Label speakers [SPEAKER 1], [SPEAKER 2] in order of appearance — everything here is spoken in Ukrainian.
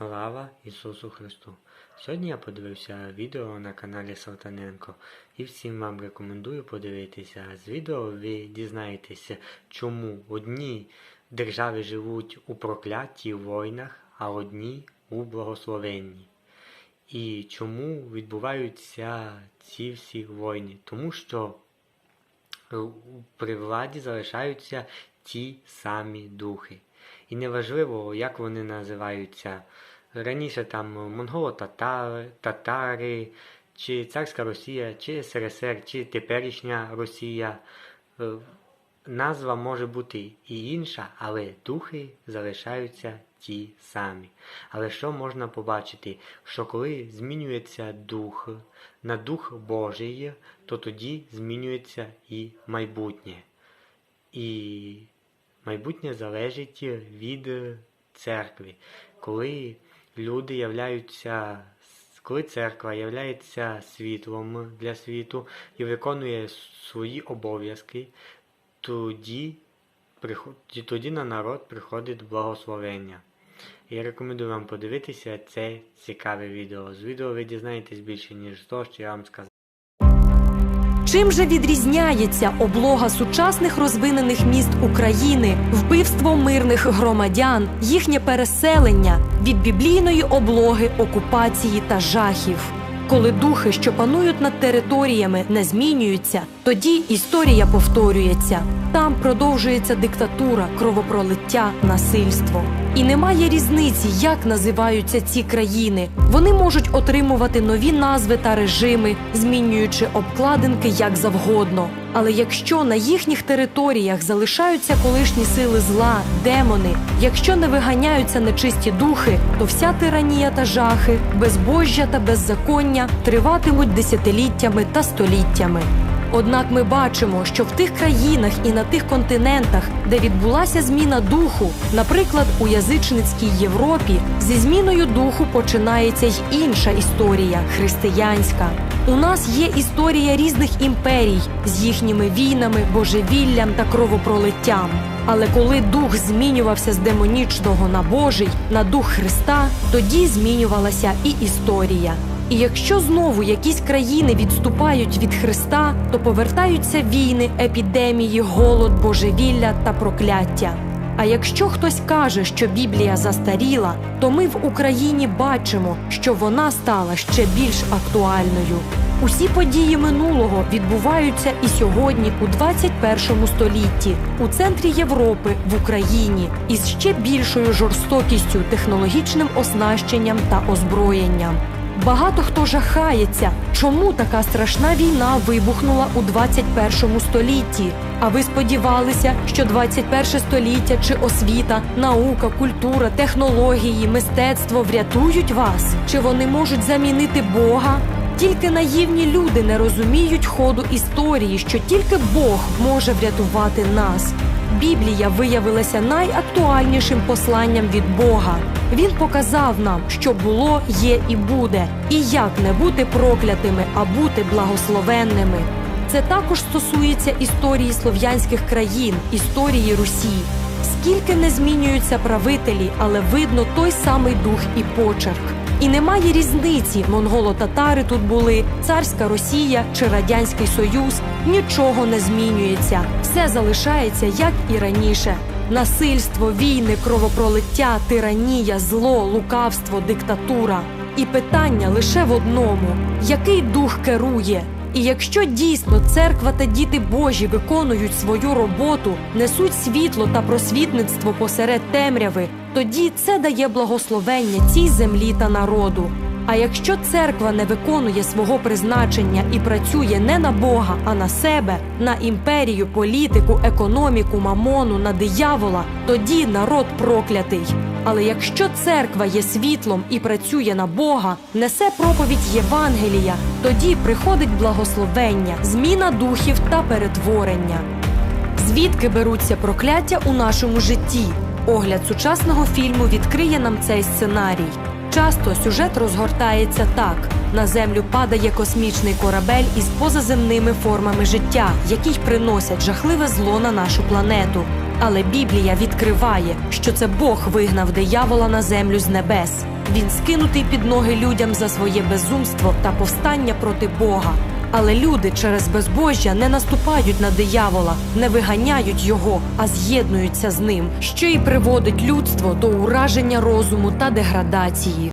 [SPEAKER 1] Слава Ісусу Христу! Сьогодні я подивився відео на каналі Салтаненко і всім вам рекомендую подивитися. З відео ви дізнаєтеся, чому одні держави живуть у прокляттій війнах, а одні у благословенні. І чому відбуваються ці всі війни? Тому що при владі залишаються ті самі духи. І неважливо, як вони називаються. Раніше там монголо-татари, татари, чи царська Росія, чи СРСР, чи теперішня Росія. Е, назва може бути і інша, але духи залишаються ті самі. Але що можна побачити? Що коли змінюється дух на дух Божий, то тоді змінюється і майбутнє. І майбутнє залежить від церкви. Коли люди являються, коли церква являється світлом для світу і виконує свої обов'язки, тоді, тоді на народ приходить благословення. Я рекомендую вам подивитися це цікаве відео. З відео ви дізнаєтесь більше, ніж то, що я вам сказав.
[SPEAKER 2] Чим же відрізняється облога сучасних розвинених міст України, вбивство мирних громадян, їхнє переселення від біблійної облоги, окупації та жахів? Коли духи, що панують над територіями, не змінюються, тоді історія повторюється. Там продовжується диктатура, кровопролиття, насильство. І немає різниці, як називаються ці країни. Вони можуть отримувати нові назви та режими, змінюючи обкладинки як завгодно. Але якщо на їхніх територіях залишаються колишні сили зла, демони, якщо не виганяються нечисті духи, то вся тиранія та жахи, безбожжя та беззаконня триватимуть десятиліттями та століттями. Однак ми бачимо, що в тих країнах і на тих континентах, де відбулася зміна духу, наприклад, у язичницькій Європі, зі зміною духу починається й інша історія християнська. У нас є історія різних імперій з їхніми війнами, божевіллям та кровопролиттям. Але коли дух змінювався з демонічного на Божий, на дух Христа, тоді змінювалася і історія. І якщо знову якісь країни відступають від Христа, то повертаються війни, епідемії, голод, божевілля та прокляття. А якщо хтось каже, що Біблія застаріла, то ми в Україні бачимо, що вона стала ще більш актуальною. Усі події минулого відбуваються і сьогодні, у 21 столітті, у центрі Європи, в Україні, із ще більшою жорстокістю, технологічним оснащенням та озброєнням. Багато хто жахається, чому така страшна війна вибухнула у 21 столітті. А ви сподівалися, що 21 століття чи освіта, наука, культура, технології, мистецтво врятують вас? Чи вони можуть замінити Бога? Тільки наївні люди не розуміють ходу історії, що тільки Бог може врятувати нас. Біблія виявилася найактуальнішим посланням від Бога. Він показав нам, що було, є і буде, і як не бути проклятими, а бути благословенними. Це також стосується історії слов'янських країн, історії Русі. Скільки не змінюються правителі, але видно той самий дух і почерк. І немає різниці, монголо-татари тут були, царська Росія чи Радянський Союз. Нічого не змінюється, все залишається як і раніше. Насильство, війни, кровопролиття, тиранія, зло, лукавство, диктатура. І питання лише в одному: який дух керує? І якщо дійсно церква та діти Божі виконують свою роботу, несуть світло та просвітництво посеред темряви, тоді це дає благословення цій землі та народу. А якщо церква не виконує свого призначення і працює не на Бога, а на себе, на імперію, політику, економіку, мамону, на диявола, тоді народ проклятий. Але якщо церква є світлом і працює на Бога, несе проповідь Євангелія, тоді приходить благословення, зміна духів та перетворення. Звідки беруться прокляття у нашому житті? Огляд сучасного фільму відкриє нам цей сценарій. Часто сюжет розгортається так: на землю падає космічний корабель із позаземними формами життя, які й приносять жахливе зло на нашу планету. Але Біблія відкриває, що це Бог вигнав диявола на землю з небес. Він скинутий під ноги людям за своє безумство та повстання проти Бога. Але люди через безбожжя не наступають на диявола, не виганяють його, а з'єднуються з ним, що і приводить людство до ураження розуму та деградації.